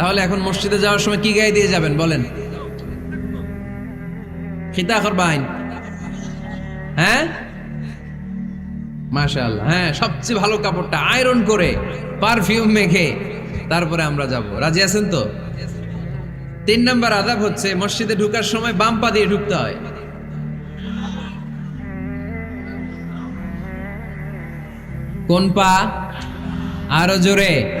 তাহলে এখন মসজিদে যাওয়ার সময় কি গায়ে দিয়ে যাবেন? বলেন। হ্যাঁ? মাশাআল্লাহ। হ্যাঁ সবচেয়ে ভালো কাপড়টা আয়রন করে, পারফিউম মেখে তারপরে আমরা যাব। রাজি আছেন তো? তিন নম্বর আদাব হচ্ছে, মসজিদে ঢুকার সময় বাম পা দিয়ে ঢুকতে হয়। কোন পা? আরও জোরে।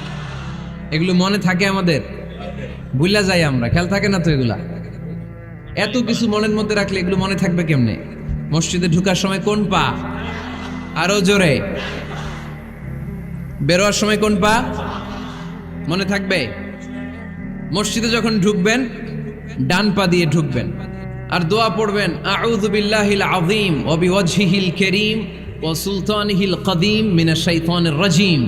এগুলো মনে থাকে আমাদের। ভুলা যাই আমরা, খেয়াল থাকে না তো এগুলা? এত কিছু মনের মধ্যে রাখলে এগুলো মনে থাকবে কেমনে? মসজিদে ঢুকার সময় কোন পা? আরও জোরে। বেরোয়ার সময় কোন পা? মনে থাকবে? মসজিদে যখন ঢুকবেন, ডান পা দিয়ে ঢুকবেন। আর দোয়া পড়বেন, আউযু বিল্লাহিল আযীম ওয়া বিওয়াজহিল কারীম ওয়া সুলতানিহিল কদীম মিনাশ শাইতানির রাজীম।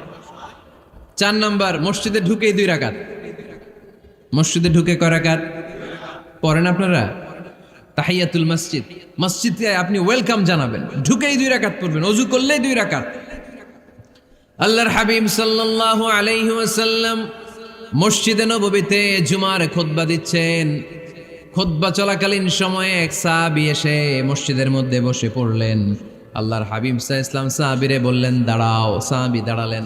চার নম্বর, মসজিদে ঢুকেই দুই রাকাত। মসজিদে ঢুকে কয় রাকাত? পড়েন আপনারা? তাহিয়াতুল মসজিদ। মসজিদে আপনি ওয়েলকাম জানাবেন। ঢুকেই দুই রাকাত পড়বেন, অজু করলেই দুই রাকাত। আল্লাহর হাবিব সাল্লাল্লাহু আলাইহি ওয়াসাল্লাম মসজিদে নববীতে জুমার খুতবা দিচ্ছেন। খুতবা চলাকালীন সময়ে এক সাহাবী এসে মসজিদের মধ্যে বসে পড়লেন। আল্লাহর হাবিব সাহ ইসলাম সাহাবিরে বললেন, দাঁড়াও। সাহাবি দাঁড়ালেন।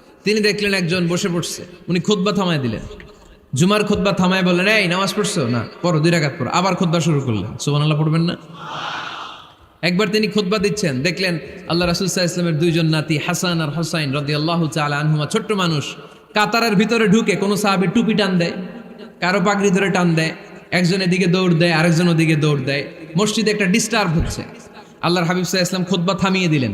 তিনি দেখলেন একজন বসে পড়ছে। উনি খোদবা থামায় দিলেন। জুমার খোদবা থামায় বললেন, এই, নামাজ পড়ছো? না, পড়ো, দুই রাকাত পড়ো। আবার খোদবা শুরু করলেন। সুবান আল্লাহ পড়বেন না? একবার তিনি খুতবা দিচ্ছেন, দেখলেন আল্লাহ রাসুল সাহা ইসলামের দুইজন নাতি, হাসান আর হোসাইন রদি আল্লাহ আনহুমা, ছোট্ট মানুষ। কাতারের ভিতরে ঢুকে কোনো সাহাবি টুপি টান দেয়, কারও পাগড়ি ধরে টান দেয়, একজন এদিকে দৌড় দেয়, আরেকজন ওদিকে দৌড় দেয়। মসজিদে একটা ডিস্টার্ব হচ্ছে। আল্লাহর হাবিব সাহা ইসলাম খুতবা থামিয়ে দিলেন।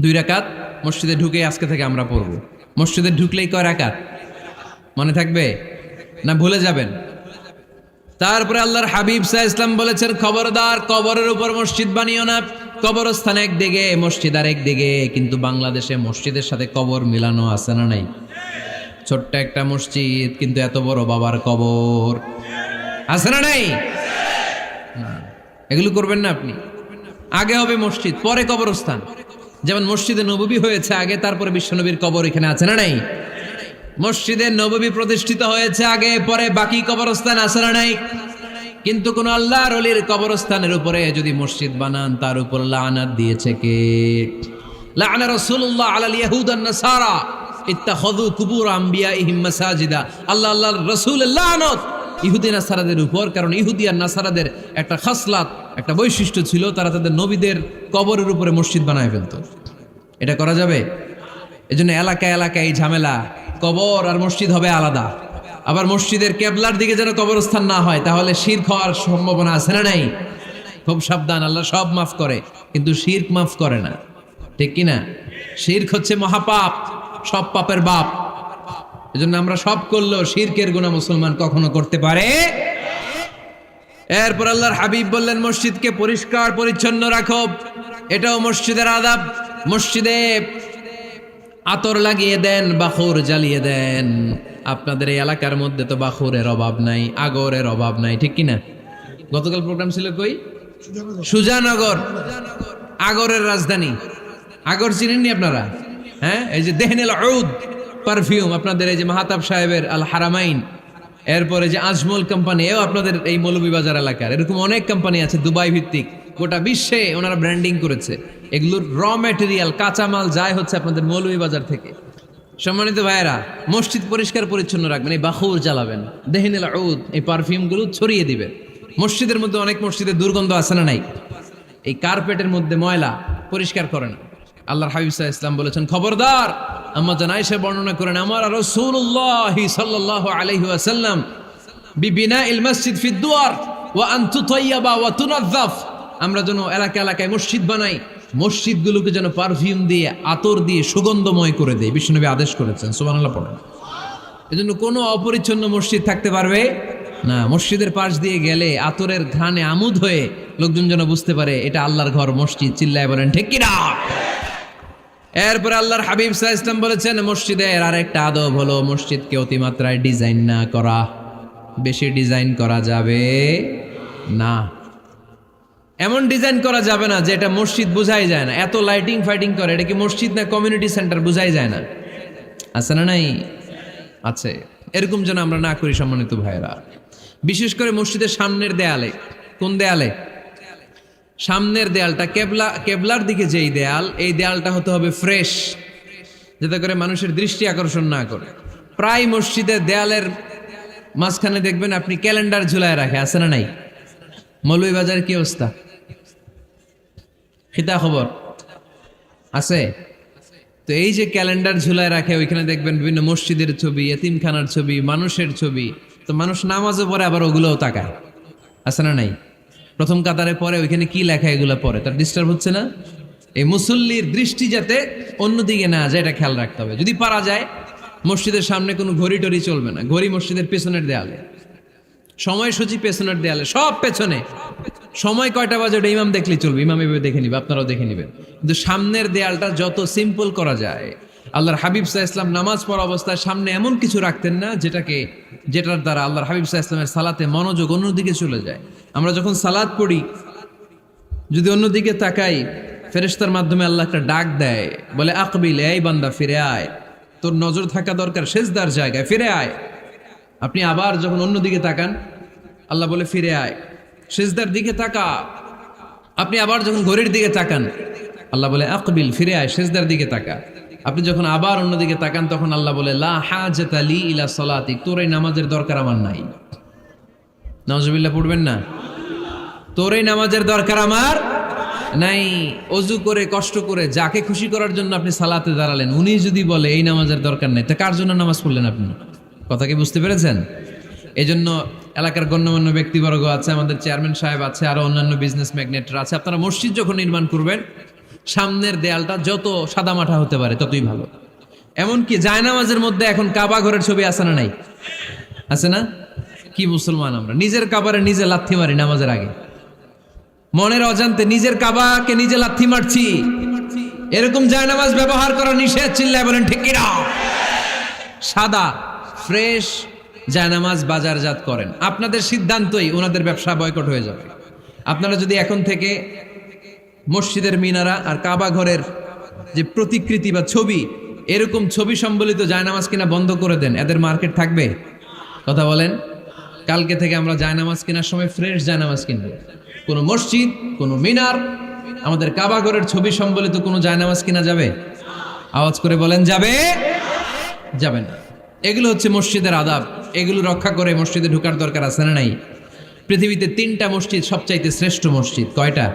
দুই রাকাত, মসজিদে ঢুকে আজকে থেকে আমরা পড়ব। মসজিদে ঢুকলেই কয় রাকাত? মনে থাকবে? না ভুলে যাবেন? তারপরে আল্লাহর হাবিব সাহ ইসলাম বলেছেন, খবরদার কবরের উপর মসজিদ বানিও না। কবরস্থান একদিকে, মসজিদ আর একদিকে। কিন্তু বাংলাদেশে মসজিদের সাথে কবর মিলানো আছে না নাই? ছোট্ট একটা মসজিদ, কিন্তু এত বড় বাবার কবর। আছে না নাই? এগুলো করবেন না আপনি। আগে হবে মসজিদ, পরে কবরস্থান। যেমন মসজিদে নববী হয়েছে আগে, তারপরে বিশ্বনবীর কবর এখানে আছে না নাই? মসজিদে নববী প্রতিষ্ঠিত হয়েছে আগে, পরে বাকি কবরস্থান আছে না নাই? কিন্তু কোন আল্লাহর অলির কবরস্থানের উপরে যদি মসজিদ বানান, তার উপর লানাত দিয়েছে কে? লানা রাসূলুল্লাহ আলাল ইয়াহুদ নাসারা। ইত্তাখাযু কুবুর আমবিয়াইহিম মাসাজিদা। আল্লাহ, আল্লাহর রাসূল লানত। ইহুদি, নাসারাদের উপর, কারণ ইহুদি আর নাসারাদের একটা খাসলাত। একটা বৈশিষ্ট্য ছিল, তারা তাদের নবীদের কবরের উপরে মসজিদ বানায় ফেলতো। এটা করা যাবে? এজন্য এলাকায় এলাকায় এই ঝামেলা। কবর আর মসজিদ হবে আলাদা। আবার মসজিদের কেবলার দিকে যেন কবরস্থান না হয়, তাহলে শির হওয়ার সম্ভাবনা আছে না নাই? খুব সাবধান, আল্লাহ সব মাফ করে, কিন্তু শির্ক মাফ করে না। ঠিক কি না শির্ক হচ্ছে মহাপাপ, সব পাপের বাপ। এজন্য আমরা সব করলেও শিরকের গুণা মুসলমান কখনো করতে পারে এরপর আল্লাহর হাবিব বললেন, মসজিদকে পরিষ্কার, পরিচ্ছন্ন রাখো। এটাও মসজিদের আদাব। মসজিদে আতর লাগিয়ে দেন, বাখুর জ্বালিয়ে দেন। আপনাদের এই এলাকার মধ্যে তো বাখুরের অভাব নাই, আগরের অভাব নাই, ঠিক কি না গতকাল প্রোগ্রাম ছিল কই? সুজানগর, আগরের রাজধানী। আগর চিনেননি আপনারা? হ্যাঁ? এই যে দেহনেল ঔদ পারফিউম আপনাদের এই যে মাহাতাব সাহেবের আল হারামাইন। এরপরে যে আজমল কোম্পানি এও আপনাদের এই মৌলভীবাজার এলাকার। এরকম অনেক কোম্পানি আছে দুবাই ভিত্তিক। গোটা বিশ্বে ওনারা ব্র্যান্ডিং করেছে। এগুলোর র ম্যাটেরিয়াল কাঁচামাল যায় হচ্ছে আপনাদের মৌলভীবাজার থেকে। সম্মানিত ভাইয়েরা, মসজিদ পরিষ্কার পরিচ্ছন্ন রাখবেন, এই বাহুর জ্বালাবেন। দেহিনেল ঔদ এই পারফিউমগুলো ছড়িয়ে দিবেন মসজিদের মধ্যে অনেক মসজিদে দুর্গন্ধ আছে না নাই? এই কার্পেটের মধ্যে ময়লা পরিষ্কার করেন। আল্লাহর হাবিব ইসলাম বলেছেন, খবরদার আম্মা জানাইসে বর্ণনা করেন, আমার রাসূলুল্লাহ সাল্লাল্লাহু আলাইহি ওয়াসাল্লাম বিবিনা ইল মসজিদ ফি দুয়ার, ওয়া আন ওয়া তুনাজ্জাফ আমরা যেন এলাকা এলাকায় মসজিদ বানাই, মসজিদগুলোকে যেন পারফিউম দিয়ে, আতর দিয়ে সুগন্ধময় করে দেয় বিষ্ণুনবী আদেশ করেছেন, সুবহানাল্লাহ পড়েন। এজন্য কোনো অপরিচ্ছন্ন মসজিদ থাকতে পারবে? না, মসজিদের পাশ দিয়ে গেলে আতরের ঘ্রাণে আমুদ হয়ে লোকজন যেন বুঝতে পারে, এটা আল্লাহর ঘর, মসজিদ, চিল্লায় বলেন, ঠিক কিনা? এরপর আল্লাহর হাবিব সাহা ইসলাম বলেছেন, মসজিদের আরেকটা আদব হলো মসজিদকে অতিমাত্রায় ডিজাইন না করা। বেশি ডিজাইন করা যাবে না। এমন ডিজাইন করা যাবে না যে এটা মসজিদ বোঝাই যায় না। এত লাইটিং ফাইটিং করে, এটা কি মসজিদ না কমিউনিটি সেন্টার বোঝাই যায় না? আছে না নাই? আছে। এরকম যেন আমরা না করি সম্মানিত ভাইয়েরা। বিশেষ করে মসজিদের সামনের দেয়ালে, কোন দেয়ালে? সামনের দেয়ালটা কেবলা, কেবলার দিকে যেই দেয়াল, এই দেয়ালটা হতে হবে ফ্রেশ, যাতে করে মানুষের দৃষ্টি আকর্ষণ না করে। প্রায় মসজিদের দেয়ালের মাঝখানে দেখবেন আপনি ক্যালেন্ডার ঝুলায় রাখে, আছে না নাই? মৌলভীবাজারের কি অবস্থা? খিতা খবর? আছে? তো এই যে ক্যালেন্ডার ঝুলায় রাখে, ওইখানে দেখবেন বিভিন্ন মসজিদের ছবি, এতিমখানার ছবি, মানুষের ছবি। তো মানুষ নামাজও পরে আবার ওগুলোও তাকায়। আছে না নাই? প্রথম কাতারে পরে ওইখানে কি লেখা এগুলো পরে? তার ডিস্টার্ব হচ্ছে না? এই মুসল্লির দৃষ্টি যাতে অন্যদিকে না যায়, এটা খেয়াল রাখতে হবে। যদি পারা যায়, মসজিদের সামনে কোনো ঘড়ি টড়ি চলবে না। ঘড়ি মসজিদের পেছনের দেয়ালে। সময়সূচি পেছনের দেয়ালে, সব পেছনে। সময় কয়টা বাজে ওটা ইমাম দেখলেই চলবে। ইমাম এভাবে দেখে নিবে, আপনারাও দেখে নেবেন। কিন্তু সামনের দেয়ালটা যত সিম্পল করা যায় আল্লাহর হাবিব সাহা ইসলাম নামাজ পড়া অবস্থায় সামনে এমন কিছু রাখতেন না, যেটাকে, যেটার দ্বারা আল্লাহর হাবিব সাহা ইসলামের সালাতে মনোযোগ অন্যদিকে চলে যায়। আমরা যখন সালাদ পড়ি, যদি অন্যদিকে তাকাই, ফেরেশতার মাধ্যমে আল্লাহ একটা ডাক দেয়, বলে, আকবিল, এই বান্দা, ফিরে আয়। তোর নজর থাকা দরকার শেষদার জায়গায়, ফিরে আয়। আপনি আবার যখন অন্যদিকে তাকান, আল্লাহ বলে, ফিরে আয়। শেষদার দিকে তাকা। আপনি আবার যখন ঘড়ির দিকে তাকান, আল্লাহ বলে, আকবিল, ফিরে আয় শেষদার দিকে তাকা। আপনি যখন আবার অন্যদিকে তাকান, তখন আল্লাহ বলে, লা হাজাত আলী ইলা সলাতি। তোর এই নামাজের দরকার আমার নাই। নজবিল্লা পড়বেন না? তোর এই নামাজের দরকার আমার নাই। অজু করে, কষ্ট করে, যাকে খুশি করার জন্য আপনি সালাতে দাঁড়ালেন, উনি যদি বলে, এই নামাজের দরকার নেই, তা কার জন্য নামাজ পড়লেন আপনি? কথা কি বুঝতে পেরেছেন? এই জন্য এলাকার গণ্যমান্য ব্যক্তিবর্গ আছে, আমাদের চেয়ারম্যান সাহেব আছে, আরও অন্যান্য বিজনেস ম্যাগনেটরা আছে। আপনারা মসজিদ যখন নির্মাণ করবেন সামনের দেয়ালটা যত সাদামাঠা হতে পারে, ততই ভালো। এমনকি জায়নামাজের মধ্যে এখন কাবা ঘরের ছবি আছে না নাই? আছে না? কি মুসলমান আমরা? নিজের কাবারে নিজে লাথি মারি নামাজের আগে। মনের অজান্তে নিজের কাবাকে নিজে লাথি মারছি। এরকম জায়নামাজ ব্যবহার করা নিষেধ, চিল্লায় বলেন, ঠিক কিনা? সাদা, ফ্রেশ জায়নামাজ বাজারজাত করেন। আপনাদের সিদ্ধান্তই ওনাদের ব্যবসা বয়কট হয়ে যাবে। আপনারা যদি এখন থেকে মসজিদের মিনারা আর কাবা ঘরের যে প্রতিকৃতি বা ছবি, এরকম ছবি সম্বলিত জায়নামাজ কিনা বন্ধ করে দেন, এদের মার্কেট থাকবে? কথা বলেন, কালকে থেকে আমরা জায়নামাজ কেনার সময় ফ্রেশ জায়নামাজ কিনবো। কোনো মসজিদ, কোনো মিনার, আমাদের কাবা ঘরের ছবি সম্বলিত কোনো জায়নামাজ কিনা যাবে? আওয়াজ করে বলেন, যাবে? যাবে না। এগুলো হচ্ছে মসজিদের আদাব। এগুলো রক্ষা করে মসজিদে ঢোকার দরকার আছে না নাই? পৃথিবীতে তিনটা মসজিদ সবচাইতে শ্রেষ্ঠ মসজিদ, কয়টা?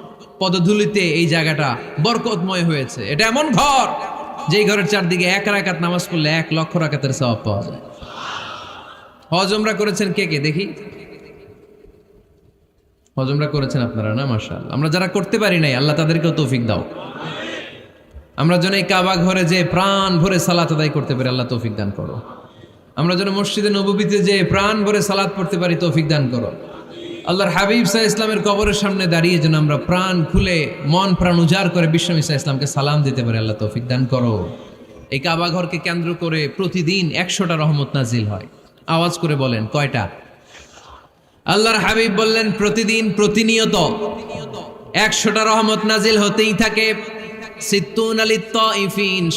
পদধূলিতে এই জায়গাটা বরকতময় হয়েছে। এটা এমন ঘর যেই ঘরের চারদিকে এক রাকাত নামাজ পড়লে এক লক্ষ রাকাতের সওয়াব পাওয়া যায়। হজমরা করেছেন কে কে? দেখি। হজমরা করেছেন আপনারা না? মার্শাল আমরা যারা করতে পারি নাই, আল্লাহ তাদেরকেও তৌফিক দাও। আমরা যেন এই কাবা ঘরে যে প্রাণ ভরে সালাত আদায় করতে পারি, আল্লাহ তৌফিক দান করো। আমরা যেন মসজিদে নবীতে যে প্রাণ ভরে সালাত পড়তে পারি, তৌফিক দান করো। আল্লাহর হাবিব সাহা ইসলামের কবরের সামনে দাঁড়িয়ে যেন আমরা প্রাণ খুলে, মন প্রাণ উজাড় করে বিশ্বম ইসা ইসলামকে সালাম দিতে পারি, আল্লাহ তৌফিক দান করো। এই কাবা ঘরকে কেন্দ্র করে প্রতিদিন একশোটা রহমত নাজিল হয়। আওয়াজ করে বলেন, কয়টা? আল্লাহর হাবিব বললেন, প্রতিদিন প্রতিনিয়ত একশোটা রহমত নাজিল হতেই থাকে।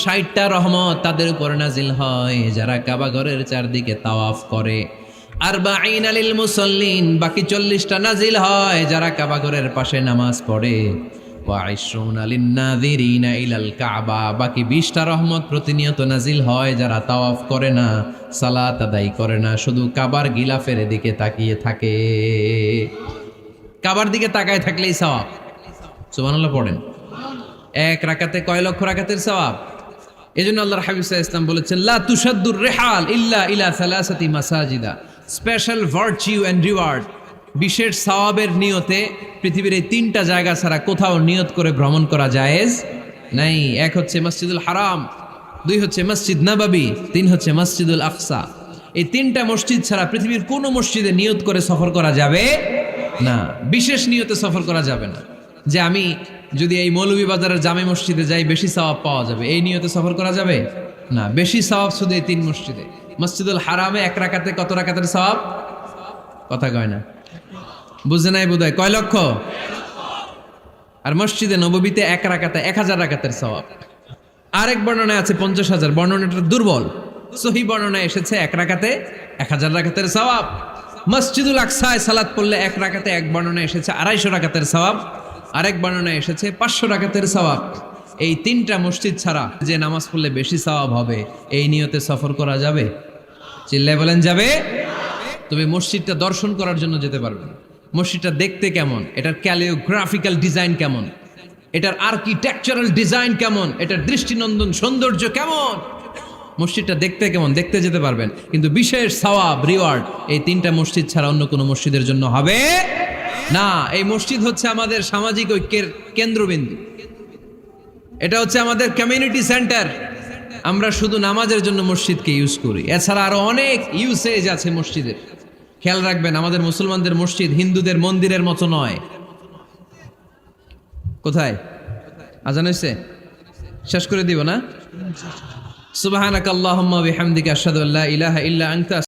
ষাটটা রহমত তাদের উপর নাজিল হয়, যারা কাবাঘরের চারদিকে তাওয়াফ করে। আর বাইন আলিল মুসল্লিন, বাকি চল্লিশটা নাজিল হয় যারা কাবা ঘরের পাশে নামাজ পড়ে। বাকি বিশটা রহমত প্রতিনিয়ত নাজিল হয় যারা তাওয়াফ করে না, সালাত আদায় করে না, শুধু কাবার গিলাফের দিকে তাকিয়ে থাকে। কাবার দিকে তাকায় থাকলেই সওয়াব। সুবহানাল্লাহ পড়েন। এক রাকাতে কয় লক্ষ রাকাতের সওয়াব? এজন্য আল্লাহর হাবিব সাল্লাল্লাহু আলাইহি বলেছেন, লা তুশাদ্দুর রিহাল ইল্লা ইলা সালাসাতি মাসাজিদা। স্পেশাল ভার্চিউ এন্ড রিওয়ার্ড বিশেষ সওয়াবের নিয়তে পৃথিবীর এই তিনটা জায়গা ছাড়া কোথাও নিয়ত করে ভ্রমণ করা জায়েজ নাই। এক হচ্ছে মসজিদুল হারাম, দুই হচ্ছে মসজিদ নবাবী, তিন হচ্ছে মসজিদুল আকসা। এই তিনটা মসজিদ ছাড়া পৃথিবীর কোনো মসজিদে নিয়ত করে সফর করা যাবে না। বিশেষ নিয়তে সফর করা যাবে না। যে আমি যদি এই মৌলভীবাজারের জামে মসজিদে যাই, বেশি সওয়াব পাওয়া যাবে। এই নিয়তে সফর করা যাবে? না, বেশি সওয়াব শুধু এই তিন মসজিদে। মসজিদুল হারামে এক রাখাতে কত রাকাতের সওয়াব? কথা কয় না। বুঝে নাই বোধ কয় লক্ষ? আর মসজিদে নববীতে এক রাখাতে এক হাজার রাকাতের সওয়াব। আরেক বর্ণনায় আছে পঞ্চাশ হাজার। বর্ণনাটা দুর্বল। সহি বর্ণনায় এসেছে এক রাখাতে এক হাজার রাকাতের সওয়াব। মসজিদুল আকসায় সালাত পড়লে এক রাকাতে এক বর্ণনা এসেছে আড়াইশো রাকাতের সওয়াব। আরেক বর্ণনা এসেছে পাঁচশো রাকাতের সওয়াব। এই তিনটা মসজিদ ছাড়া যে নামাজ পড়লে বেশি সওয়াব হবে, এই নিয়তে সফর করা যাবে? চিল্লায় বলেন, যাবে। তবে মসজিদটা দর্শন করার জন্য যেতে পারবেন। মসজিদটা দেখতে কেমন? এটার ক্যালিওগ্রাফিক্যাল ডিজাইন কেমন? এটার আর্কিটেকচারাল ডিজাইন কেমন? এটার দৃষ্টিনন্দন সৌন্দর্য কেমন? মসজিদটা দেখতে কেমন? দেখতে যেতে পারবেন। কিন্তু বিশেষ সওয়াব রিওয়ার্ড এই তিনটা মসজিদ ছাড়া অন্য কোনো মসজিদের জন্য হবে না। এই মসজিদ হচ্ছে আমাদের সামাজিক ঐক্যের কেন্দ্রবিন্দু। এটা হচ্ছে আমাদের কমিউনিটি সেন্টার আমরা শুধু নামাজের জন্য মসজিদকে ইউজ করি। এছাড়া আরও অনেক ইউসেজ আছে মসজিদের খেয়াল রাখবেন, আমাদের মুসলমানদের মসজিদ হিন্দুদের মন্দিরের মতো নয়। কোথায়? আজান হয়েছে? শেষ করে দিব না? বিহামদিকা আশহাদু ইলাহা ইল্লা আনতা